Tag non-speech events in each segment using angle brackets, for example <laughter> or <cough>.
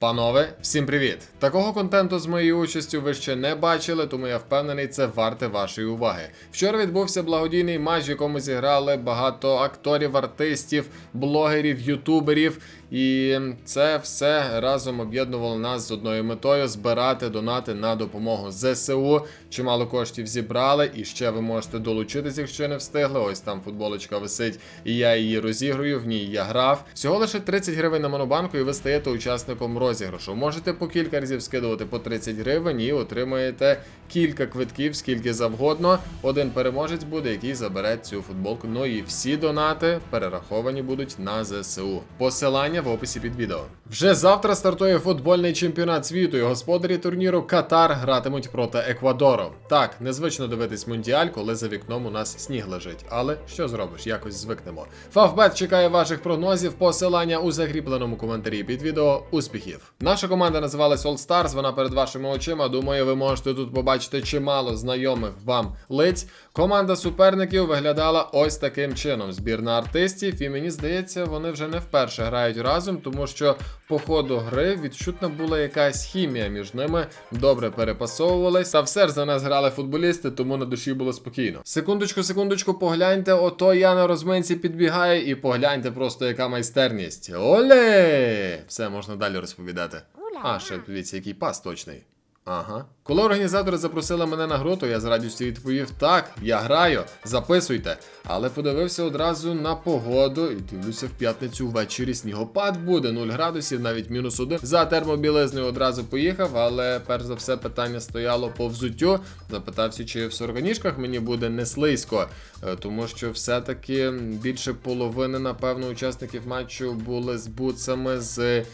Панове, всім привіт! Такого контенту з моєю участю ви ще не бачили, тому я впевнений, це варте вашої уваги. Вчора відбувся благодійний матч, в якому зіграли багато акторів, артистів, блогерів, ютуберів. І це все разом об'єднувало нас з одною метою збирати донати на допомогу ЗСУ. Чимало коштів зібрали, і ще ви можете долучитись, якщо не встигли. Ось там футболочка висить, і я її розіграю. В ній я грав. Всього лише 30 гривень на монобанку, і ви стаєте учасником розіграшу. Можете по кілька разів скидувати по 30 гривень і отримаєте кілька квитків, скільки завгодно. Один переможець буде, який забере цю футболку. Ну і всі донати перераховані будуть на ЗСУ. Посилання в описі під відео. Вже завтра стартує футбольний чемпіонат світу, і господарі турніру Катар гратимуть проти Еквадору. Так, незвично дивитись мундіаль, коли за вікном у нас сніг лежить. Але що зробиш, якось звикнемо. Фавбет чекає ваших прогнозів. Посилання у закріпленому коментарі під відео. Успіхів! Наша команда називалась All Stars, Вона перед вашими очима. Думаю, ви можете тут побачити чимало знайомих вам лиць. Команда суперників виглядала ось таким чином: збірна артистів, і мені здається, вони вже не вперше грають разом, тому що по ходу гри відчутна була якась хімія між ними, добре перепасовувались. Та все ж за нас грали футболісти, тому на душі було спокійно. Секундочку, секундочку, погляньте, ото я на розминці підбігаю, і погляньте просто, яка майстерність. Оле! Все можна далі розповідати. А, ще дивіться, який пас точний. Ага. Коли організатори запросили мене на гру, то я з радістю відповів: так, я граю, записуйте. Але подивився одразу на погоду і дивлюся в п'ятницю ввечері снігопад буде 0 градусів, навіть мінус 1. За термобілизною одразу поїхав, але перш за все питання стояло по взуттю. Запитався, чи в сороконіжках мені буде не слизько, Е, тому що все-таки більше половини, напевно, учасників матчу були з бутсами з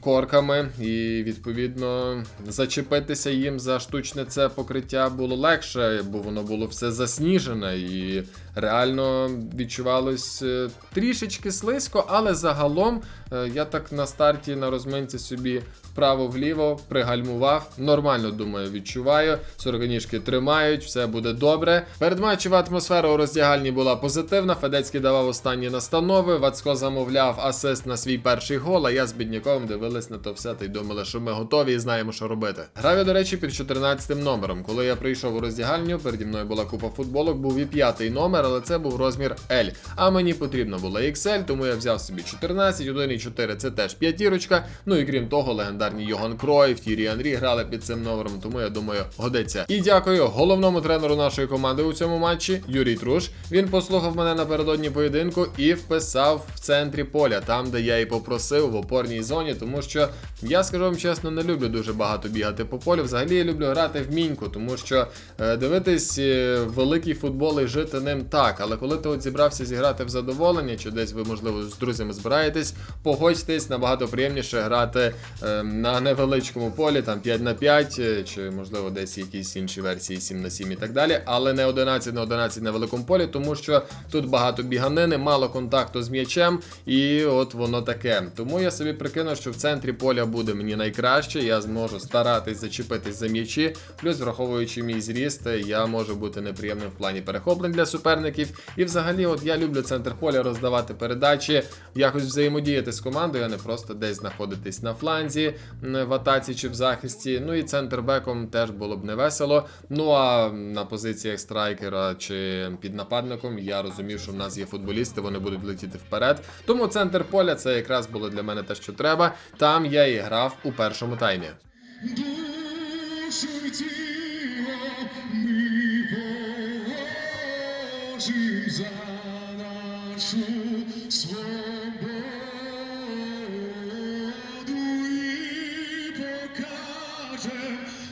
корками, і відповідно зачепитися їм за штучне це покриття було легше, бо воно було все засніжене. І реально відчувалось е, трішечки слизько, але загалом е, я так на старті на розминці собі вправо-вліво пригальмував. Нормально думаю, відчуваю. Сороконіжки тримають, все буде добре. Передматчева атмосфера у роздягальні була позитивна. Федецький давав останні настанови. Вацко замовляв асист на свій перший гол. А я з бідняковим дивились на то все та й думали, що ми готові і знаємо, що робити. Грав я, до речі, під 14 номером. Коли я прийшов у роздягальню, переді мною була купа футболок, був і п'ятий номер, але це був розмір L. А мені потрібно було XL, тому я взяв собі 14, 1,4 це теж п'ятірочка. Ну і крім того, легендарні Йоган Кройф, Тірі Анрі грали під цим номером, тому я думаю, годиться. І дякую головному тренеру нашої команди у цьому матчі, Юрій Труш. Він послухав мене напередодні поєдинку і вписав в центрі поля, там, де я і попросив в опорній зоні, тому що я скажу вам чесно, не люблю дуже багато бігати по полю. Взагалі я люблю грати в міньку, тому що е, дивитись е, великий футбол і жити ним так. Але коли ти от зібрався зіграти в задоволення, чи десь ви, можливо, з друзями збираєтесь, погодьтесь, набагато приємніше грати е, на невеличкому полі, там 5 на 5, е, чи можливо десь якісь інші версії 7 на 7 і так далі. Але не 11 на 11 на великому полі, тому що тут багато біганини, мало контакту з м'ячем, і от воно таке. Тому я собі прикинув, що в центрі поля буде мені найкраще. Я зможу старатись зачепитись за м'ячі. Плюс, враховуючи мій зріст, я можу бути неприємним в плані перехоплень для суперників. І взагалі, от я люблю центр поля роздавати передачі, якось взаємодіяти з командою, а не просто десь знаходитись на фланзі в атаці чи в захисті. Ну і центр беком теж було б не весело. Ну а на позиціях страйкера чи під нападником я розумів, що в нас є футболісти, вони будуть летіти вперед. Тому центр поля це якраз було для мене те, що треба. Там я і грав у першому таймі. За нашу свободу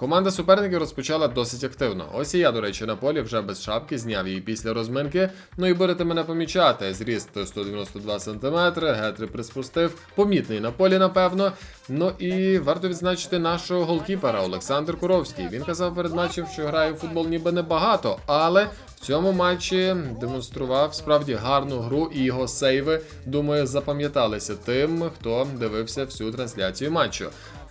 Команда суперників розпочала досить активно. Ось і я, до речі, на полі вже без шапки зняв її після розминки. Ну і будете мене помічати. Зріст 192 см, гетри приспустив, помітний на полі, напевно. Ну і варто відзначити нашого голкіпера Олександр Куровський. Він казав перед матчем, що грає в футбол ніби небагато, але в цьому матчі демонстрував справді гарну гру і його сейви, думаю, запам'яталися тим, хто дивився всю трансляцію матчу.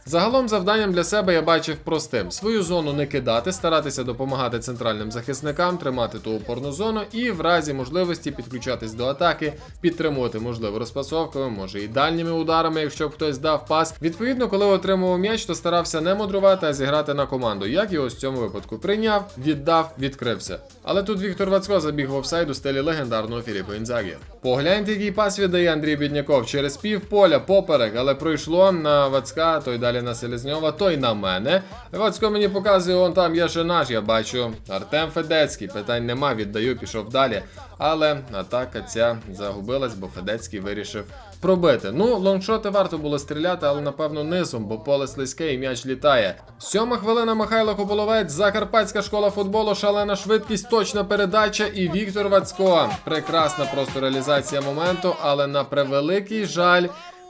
Загалом завданням для себе я бачив простим: свою зону не кидати, старатися допомагати центральним захисникам, тримати ту опорну зону і в разі можливості підключатись до атаки, підтримувати можливо розпасовками, може і дальніми ударами, якщо б хтось дав пас. Відповідно, коли отримував м'яч, то старався не мудрувати, а зіграти на команду. Як ось в цьому випадку прийняв, віддав, відкрився. Але тут Віктор Вацко забіг в офсайд у стилі легендарного Філіппо Інзагі. Погляньте, який пас віддає Андрій Бідняков через пів поля поперек, але пройшло на Вацка, той далі на Селезньова, той на мене. Вацко мені показує, он там є ще наш, я бачу. Артем Федецький, питань нема, віддаю, пішов далі. Але атака ця загубилась, бо Федецький вирішив пробити. Ну, лонгшоти варто було стріляти, але напевно низом, бо поле слизьке і м'яч літає. Сьома хвилина Михайло Кополовець, Закарпатська школа футболу, шалена швидкість, точна передача і Віктор Вацько. Прекрасна просто реалізація моменту, але на превеликий жаль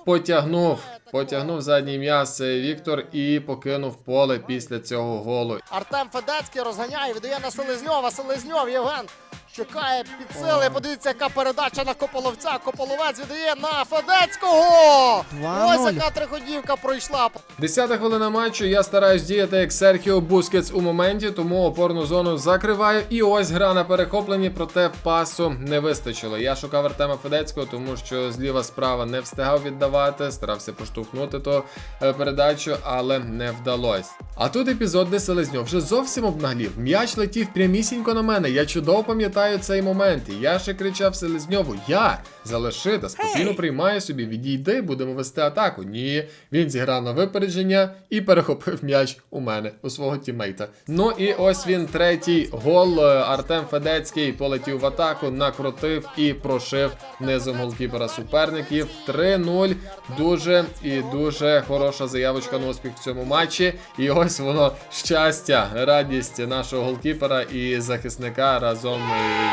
потягнув. Потягнув задній м'яс е, Віктор і покинув поле після цього голу. Артем Федецький розганяє, віддає на Селезньова. Селезньов Євген чекає під сили. Подивіться, яка передача на Кополовця. Кополовець віддає на Федецького. Ось яка триходівка пройшла. Десята хвилина матчу. Я стараюсь діяти як Серхіо Бускетс у моменті, тому опорну зону закриваю. І ось гра на перехопленні, проте пасу не вистачило. Я шукав Артема Федецького, тому що зліва справа не встигав віддавати, старався поштовхнути ту е, передачу, але не вдалось. А тут епізод, де Селезньов вже зовсім обнаглів. М'яч летів прямісінько на мене. Я чудово пам'ятаю цей момент. І я ще кричав Селезньову: Я залиши та спокійно приймаю собі, відійди, будемо вести атаку. Ні, він зіграв на випередження і перехопив м'яч у мене, у свого тімейта. Ну і ось він третій гол. Артем Федецький полетів в атаку, накрутив і прошив низом голкіпера суперників. 3-0. Дуже і дуже хороша заявочка на успіх в цьому матчі. І ось воно щастя, радість нашого голкіпера і захисника разом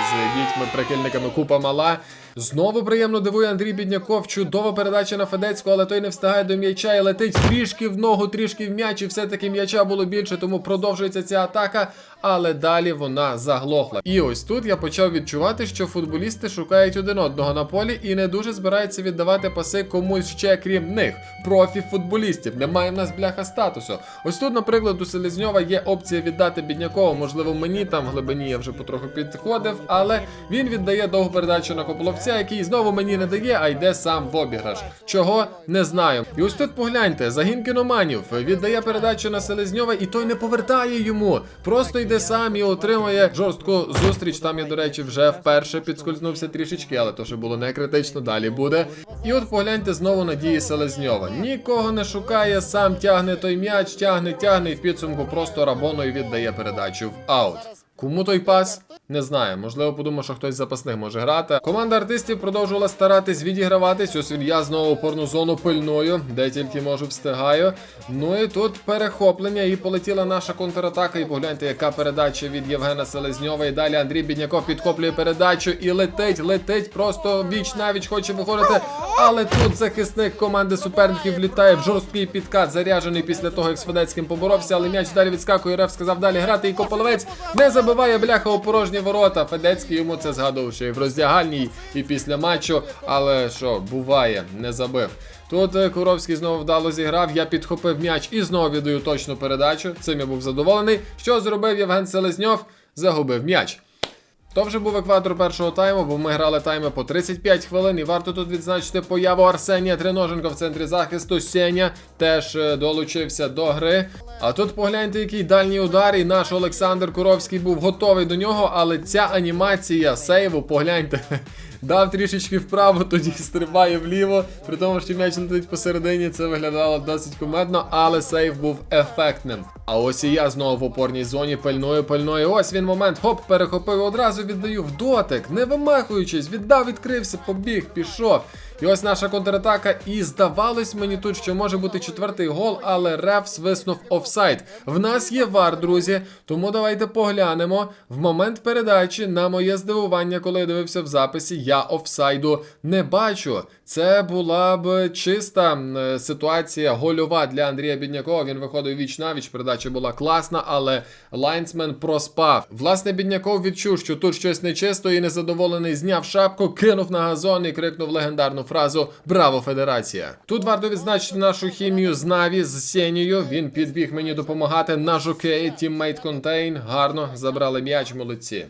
з дітьми-прикильниками Купа Мала. Знову приємно дивує Андрій Бідняков. Чудова передача на Федецького, але той не встигає до м'яча і летить трішки в ногу, трішки в м'яч. І все-таки м'яча було більше, тому продовжується ця атака. Але далі вона заглохла. І ось тут я почав відчувати, що футболісти шукають один одного на полі і не дуже збираються віддавати паси комусь ще крім них. Профі футболістів. Немає в нас бляха статусу. Ось тут, наприклад, у Селезньова є опція віддати Біднякову. Можливо, мені там в глибині я вже потроху підходив, але він віддає довгу передачу на Кополовця, який знову мені не дає, а йде сам в обіграш. Чого не знаю. І ось тут погляньте, загін кіноманів віддає передачу на Селезньова, і той не повертає йому. Просто йде сам і отримує жорстку зустріч. Там я, до речі, вже вперше підскользнувся трішечки, але то ще було не критично. Далі буде. І от погляньте знову надії Селезньова. Нікого не шукає, сам тягне той м'яч, тягне, тягне і в підсумку просто рабоною віддає передачу в аут. Кому той пас? Не знаю, можливо, подумав, що хтось з запасних може грати. Команда артистів продовжувала старатись відіграватись. Ось я знову опорну зону пильную, де тільки можу встигаю. Ну і тут перехоплення, і полетіла наша контратака. І погляньте, яка передача від Євгена Селезньова. І далі Андрій Бідняков підхоплює передачу і летить, летить, просто віч навіч хоче виходити. Але тут захисник команди суперників влітає в жорсткий підкат, заряджений після того, як з Федецьким поборовся, але м'яч далі відскакує. Реф сказав далі грати. І Кополовець не забиває бляха у порожні ворота. Федецький йому це згадував ще й в роздягальній і після матчу. Але що, буває, не забив. Тут е, Куровський знову вдало зіграв. Я підхопив м'яч і знову віддаю точну передачу. Цим я був задоволений. Що зробив Євген Селезньов? Загубив м'яч. То вже був екватор першого тайму, бо ми грали тайми по 35 хвилин. І варто тут відзначити появу Арсенія Триноженко в центрі захисту. Сеня теж е, долучився до гри. А тут погляньте, який дальній удар, і наш Олександр Куровський був готовий до нього, але ця анімація сейву, погляньте. <laughs> Дав трішечки вправо, тоді стрибає вліво. При тому, що м'яч летить посередині, це виглядало досить кумедно, але сейв був ефектним. А ось і я знову в опорній зоні пильною, пильною. Ось він момент. Хоп, перехопив, одразу віддаю в дотик, не вимахуючись, віддав, відкрився, побіг, пішов. І ось наша контратака. І здавалось мені тут, що може бути четвертий гол, але реф свиснув офсайд. В нас є вар, друзі. Тому давайте поглянемо. В момент передачі, на моє здивування, коли я дивився в записі, я офсайду не бачу. Це була б чиста е, ситуація гольова для Андрія Біднякова. Він виходив віч навіч. Передача була класна, але лайнсмен проспав. Власне, Бідняков відчув, що тут щось нечисто і незадоволений зняв шапку, кинув на газон і крикнув легендарну фразу Браво, Федерація! Тут варто відзначити нашу хімію з Наві з Сенією. Він підбіг мені допомагати на жокеї. Тіммейт Контейн. Гарно забрали м'яч, молодці.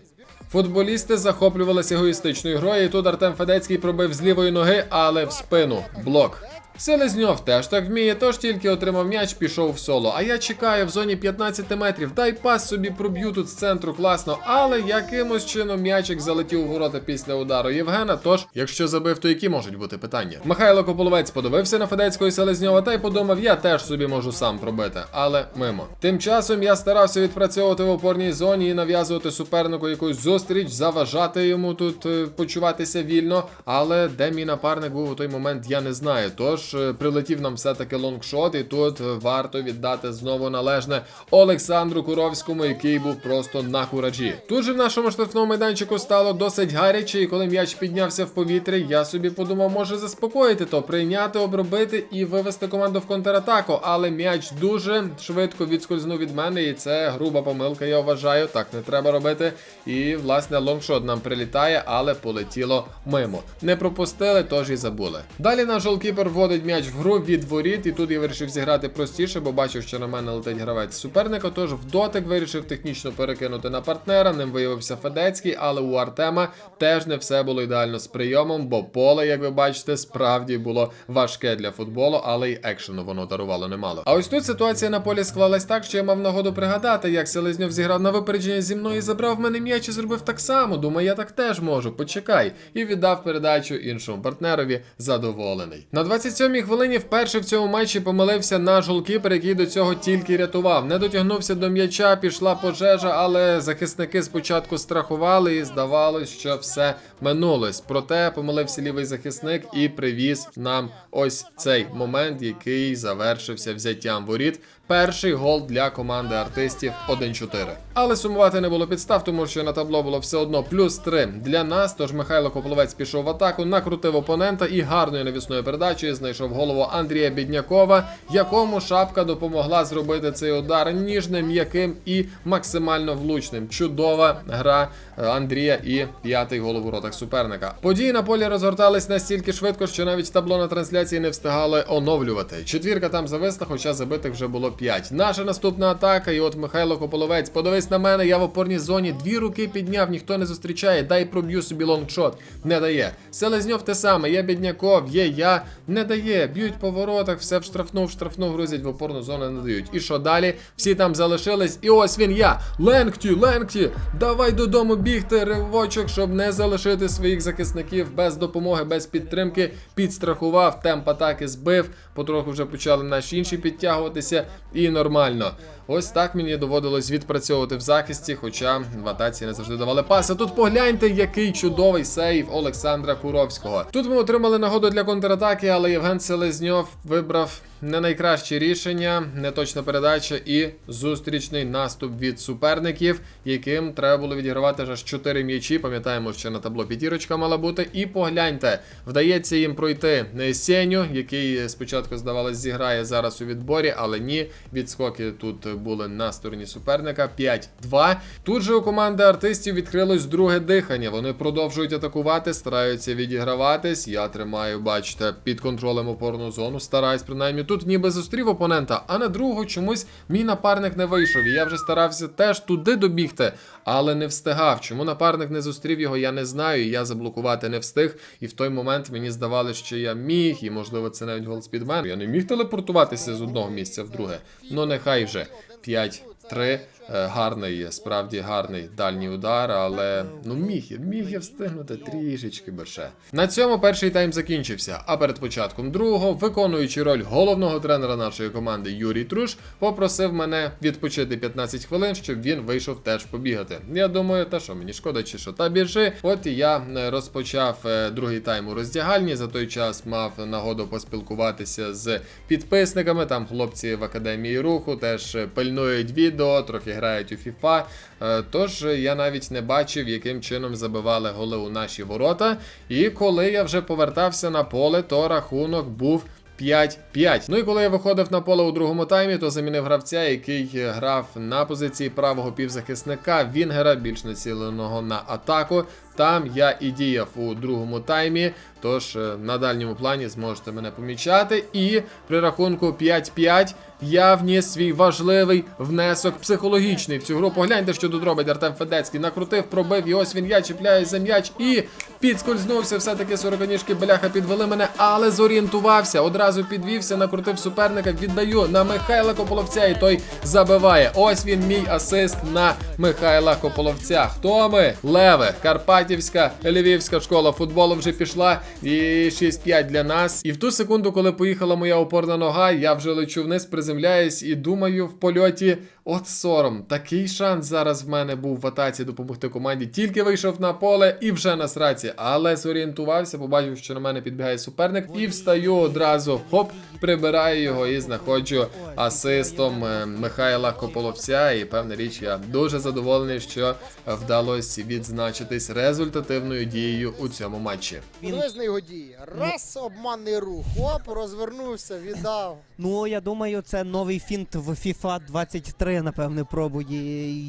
Футболісти захоплювалися егоїстичною грою. і Тут Артем Федецький пробив з лівої ноги, але в спину. Блок. Селезньов теж так вміє, тож тільки отримав м'яч, пішов в соло. А я чекаю в зоні 15 метрів. Дай пас собі проб'ю тут з центру класно, але якимось чином м'ячик залетів у ворота після удару Євгена. Тож, якщо забив, то які можуть бути питання? Михайло Кополовець подивився на Федецького і Селезньова та й подумав, я теж собі можу сам пробити, але мимо. Тим часом я старався відпрацьовувати в опорній зоні і нав'язувати супернику якусь зустріч, заважати йому тут е, почуватися вільно. Але де мій напарник був у той момент, я не знаю. Тож е, прилетів нам все-таки лонгшот, і тут е, варто віддати знову належне Олександру Куровському, який був просто на куражі. Тут же в нашому штрафному майданчику стало досить гаряче, і коли м'яч піднявся в повітря, я собі подумав, може заспокоїти то, прийняти, обробити і вивести команду в контратаку. Але м'яч дуже швидко відскользнув від мене, і це груба помилка, я вважаю. Так не треба робити. І власне лонгшот нам прилітає, але полетіло мимо. Не пропустили, тож і забули. Далі наш голкіпер вводить м'яч в гру від і тут я вирішив зіграти простіше, бо бачив, що на мене летить гравець суперника. Тож в дотик вирішив технічно перекинути на партнера. Ним виявився Федецький, але у Артема теж не все було ідеально з прийомом, бо поле, як ви бачите, справді було важке для футболу, але й екшену воно дарувало немало. А ось тут ситуація на полі склалась так, що я мав нагоду пригадати, як Селезньов зіграв на випередження зі мною і забрав в мене м'яч і зробив так само. Думаю, я так теж можу. Почекай. І віддав передачу іншому партнерові задоволений. На 27-й хвилині вперше в цьому матчі помилився наш голкіпер, який до цього тільки рятував. Не дотягнувся до м'яча, пішла пожежа, але захисники спочатку страхували і здавалось, що все минулось. Проте помилився лівий захисник і привіз нам ось цей момент, який завершився взяттям воріт. Перший гол для команди артистів 1-4. Але сумувати не було підстав, тому що на табло було все одно плюс 3 для нас. Тож Михайло Кополовець пішов в атаку, накрутив опонента і гарною навісною передачею знайшов голову Андрія Біднякова, якому шапка допомогла зробити цей удар ніжним, м'яким і максимально влучним. Чудова гра е, Андрія і п'ятий гол у воротах суперника. Події на полі розгортались настільки швидко, що навіть табло на трансляції не встигали оновлювати. Четвірка там зависла, хоча забитих вже було 5. Наша наступна атака, і от Михайло Кополовець, подивись на мене, я в опорній зоні дві руки підняв, ніхто не зустрічає. Дай проб'ю собі лонгшот. Не дає. Селезньов те саме, є Бідняков, є я. Не дає. Б'ють по воротах, все в штрафну, в штрафну грузять, в опорну зону не дають. І що далі? Всі там залишились. І ось він я. Ленгті, Ленгті, давай додому бігти, ривочок, щоб не залишити своїх захисників без допомоги, без підтримки. Підстрахував, темп атаки збив. Потроху вже почали наші інші підтягуватися. І нормально. Ось так мені доводилось відпрацьовувати в захисті, хоча в атаці не завжди давали паси. Тут погляньте, який чудовий сейв Олександра Куровського. Тут ми отримали нагоду для контратаки, але Євген Селезньов вибрав не найкраще рішення, неточна передача і зустрічний наступ від суперників, яким треба було відігравати аж 4 м'ячі. Пам'ятаємо, що на табло п'ятірочка мала бути. І погляньте, вдається їм пройти Сеню, який спочатку здавалось зіграє зараз у відборі, але ні. Відскоки тут були на стороні суперника. 5-2. Тут же у команди артистів відкрилось друге дихання. Вони продовжують атакувати, стараються відіграватись. Я тримаю, бачите, під контролем опорну зону. Стараюсь принаймні тут ніби зустрів опонента, а на другого чомусь мій напарник не вийшов. І я вже старався теж туди добігти, але не встигав. Чому напарник не зустрів його, я не знаю. Я заблокувати не встиг. І в той момент мені здавалося, що я міг, і можливо це навіть голспідмен. Я не міг телепортуватися з одного місця в друге. Ну нехай вже 5-3. Е, Гарний, справді гарний дальній удар, але ну міг я, міг я встигнути трішечки більше. На цьому перший тайм закінчився. А перед початком другого, виконуючи роль головного тренера нашої команди Юрій Труш, попросив мене відпочити 15 хвилин, щоб він вийшов теж побігати. Я думаю, та що мені шкода, чи що та біжи. От і я е, розпочав е, другий тайм у роздягальні. За той час мав нагоду поспілкуватися з підписниками. Там хлопці в академії руху теж пильнують відео, трохи грають у FIFA. Е, Тож я навіть не бачив, яким чином забивали голи у наші ворота. І коли я вже повертався на поле, то рахунок був. 5-5. Ну і коли я виходив на поле у другому таймі, то замінив гравця, який грав на позиції правого півзахисника Вінгера, більш націленого на атаку. Там я і діяв у другому таймі. Тож е, на дальньому плані зможете мене помічати. І при рахунку 5-5 я вніс свій важливий внесок психологічний в цю гру. Погляньте, що тут робить Артем Федецький. Накрутив, пробив, і ось він я чіпляє за м'яч і підскользнувся. Все-таки сороконіжки бляха підвели мене, але зорієнтувався. Одразу підвівся, накрутив суперника. Віддаю на Михайла Кополовця, і той забиває. Ось він мій асист на Михайла Кополовця. Хто ми? Леве, Карпатівська, Львівська школа футболу вже пішла. І 6-5 для нас. І в ту секунду, коли поїхала моя опорна нога, я вже лечу вниз, приземляюсь і думаю в польоті. От сором, такий шанс зараз в мене був в атаці допомогти команді. Тільки вийшов на поле і вже на сраці. Але зорієнтувався, побачив, що на мене підбігає суперник, і встаю одразу. Хоп, прибираю його і знаходжу асистом е, Михайла Кополовця. І певна річ, я дуже задоволений, що вдалося відзначитись результативною дією у цьому матчі. Подивись на його дії. Раз обманний рух, оп, розвернувся, віддав. Ну, я думаю, це новий фінт в FIFA 23, напевне, пробує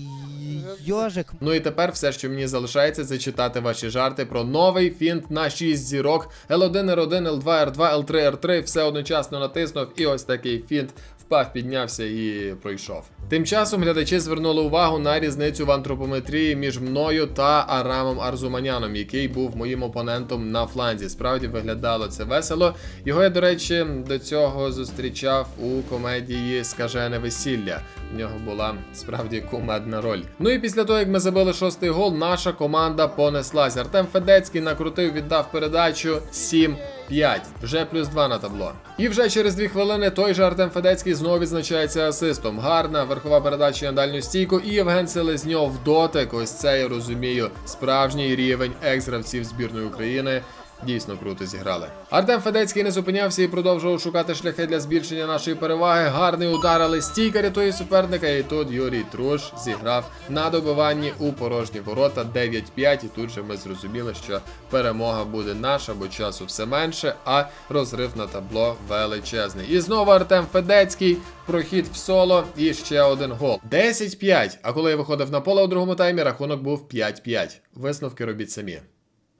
Йожик. Ну і тепер все, що мені залишається, це читати ваші жарти про новий фінт на 6 зірок. L1, R1, L2, R2, L3, R3, все одночасно натиснув, і ось такий фінт впав, піднявся і пройшов. Тим часом глядачі звернули увагу на різницю в антропометрії між мною та Арамом Арзуманяном, який був моїм опонентом на фланзі. Справді виглядало це весело. Його я, до речі, до цього зустрічав у комедії Скажене весілля. В нього була справді кумедна роль. Ну і після того, як ми забили шостий гол, наша команда понеслась. Артем Федецький накрутив, віддав передачу 7 5. Вже плюс 2 на табло. І вже через 2 хвилини той же Артем Федецький знову відзначається асистом. Гарна верхова передача на дальню стійку. І Євген Селезньов дотик. Ось це я розумію. Справжній рівень екс-гравців збірної України. Дійсно круто зіграли. Артем Федецький не зупинявся і продовжував шукати шляхи для збільшення нашої переваги. Гарний удар, але стійка рятує суперника. І тут Юрій Труш зіграв на добиванні у порожні ворота 9-5. І тут же ми зрозуміли, що перемога буде наша, бо часу все менше, а розрив на табло величезний. І знову Артем Федецький. Прохід в соло і ще один гол. 10-5. А коли я виходив на поле у другому таймі, рахунок був 5-5. Висновки робіть самі.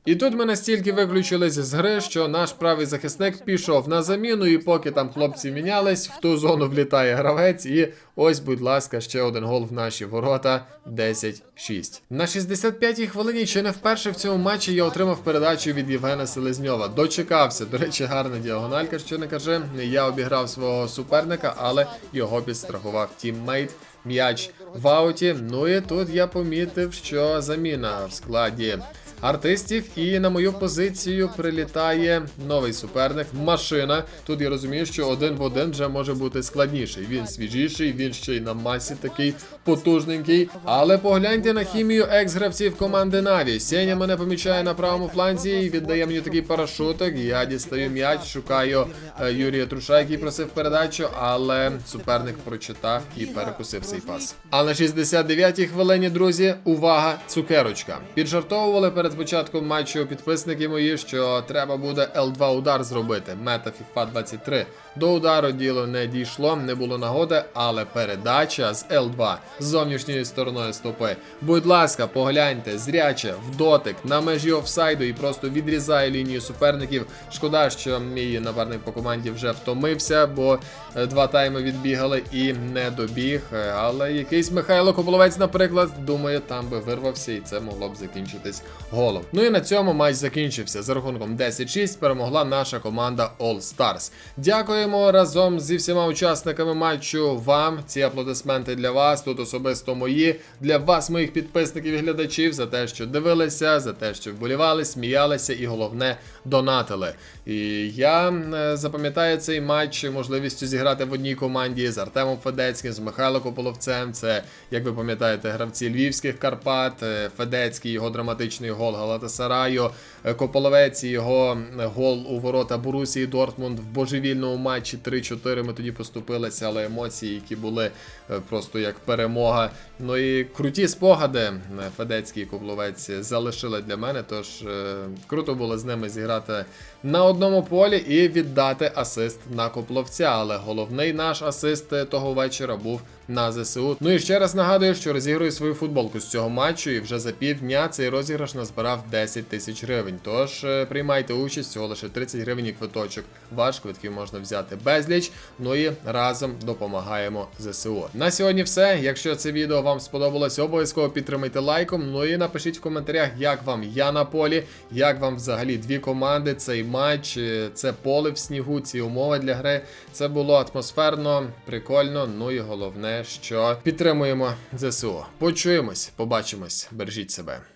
І тут ми настільки виключились з гри, що наш правий захисник пішов на заміну, і поки там хлопці мінялись, в ту зону влітає гравець, і ось, будь ласка, ще один гол в наші ворота 10-6. На 65-й хвилині чи не вперше в цьому матчі я отримав передачу від Євгена Селезньова. Дочекався. До речі, гарна діагональка, що не каже. Я обіграв свого суперника, але його підстрахував тіммейт. М'яч в ауті. Ну і тут я помітив, що заміна в складі артистів, і на мою позицію прилітає новий суперник. Машина. Тут я розумію, що один в один вже може бути складніший. Він свіжіший, він ще й на масі такий потужненький. Але погляньте на хімію екс-гравців команди Наві. Сеня мене помічає на правому фланзі і віддає мені такий парашутик. Я дістаю м'яч, шукаю е, Юрія Труша, який просив передачу, але суперник прочитав і перекусив цей пас. А на 69-й хвилині, друзі, увага, цукерочка. Піджартовували перед початком матчу підписники мої, що треба буде L2 удар зробити. Мета FIFA 23. До удару діло не дійшло, не було нагоди, але передача з L2 з зовнішньою стороною стопи. Будь ласка, погляньте, зряче, в дотик, на межі офсайду і просто відрізає лінію суперників. Шкода, що мій напарник по команді вже втомився, бо е, два тайми відбігали і не добіг. Е, Але якийсь Михайло Кополовець, наприклад, думаю, там би вирвався, і це могло б закінчитись голом. Ну і на цьому матч закінчився. За рахунком 10-6 перемогла наша команда All Stars. Дякуємо разом зі всіма учасниками матчу вам. Ці аплодисменти для вас. Тут особисто мої. Для вас, моїх підписників і глядачів, за те, що дивилися, за те, що вболівали, сміялися і головне донатили. І я е, запам'ятаю цей матч можливістю зіграти в одній команді з Артемом Федецьким, з Михайло Кополовцем. Це, як ви пам'ятаєте, гравці львівських Карпат, е, Федецький, його драматичний гол Галатасараю, е, Кополовець і його е, гол у ворота Борусії Дортмунд в божевільному матчі 3-4. Ми тоді поступилися, але емоції, які були е, просто як перемога. Ну і круті спогади е, Федецький Кополовець залишили для мене. Тож круто було з ними зіграти на одному полі і віддати асист на Копловця. Але головний наш асист того вечора був на ЗСУ. Ну і ще раз нагадую, що розіграю свою футболку з цього матчу, і вже за півдня цей розіграш назбирав 10 тисяч гривень. Тож е, приймайте участь, всього лише 30 гривень і квиточок. Ваш квитків можна взяти безліч. Ну і разом допомагаємо ЗСУ. На сьогодні все. Якщо це відео вам сподобалось, обов'язково підтримайте лайком. Ну і напишіть в коментарях, як вам я на полі, як вам взагалі дві команди, цей матч, це поле в снігу, ці умови для гри. Це було атмосферно, прикольно. Ну і головне, що підтримуємо ЗСУ. Почуємось, побачимось, бережіть себе.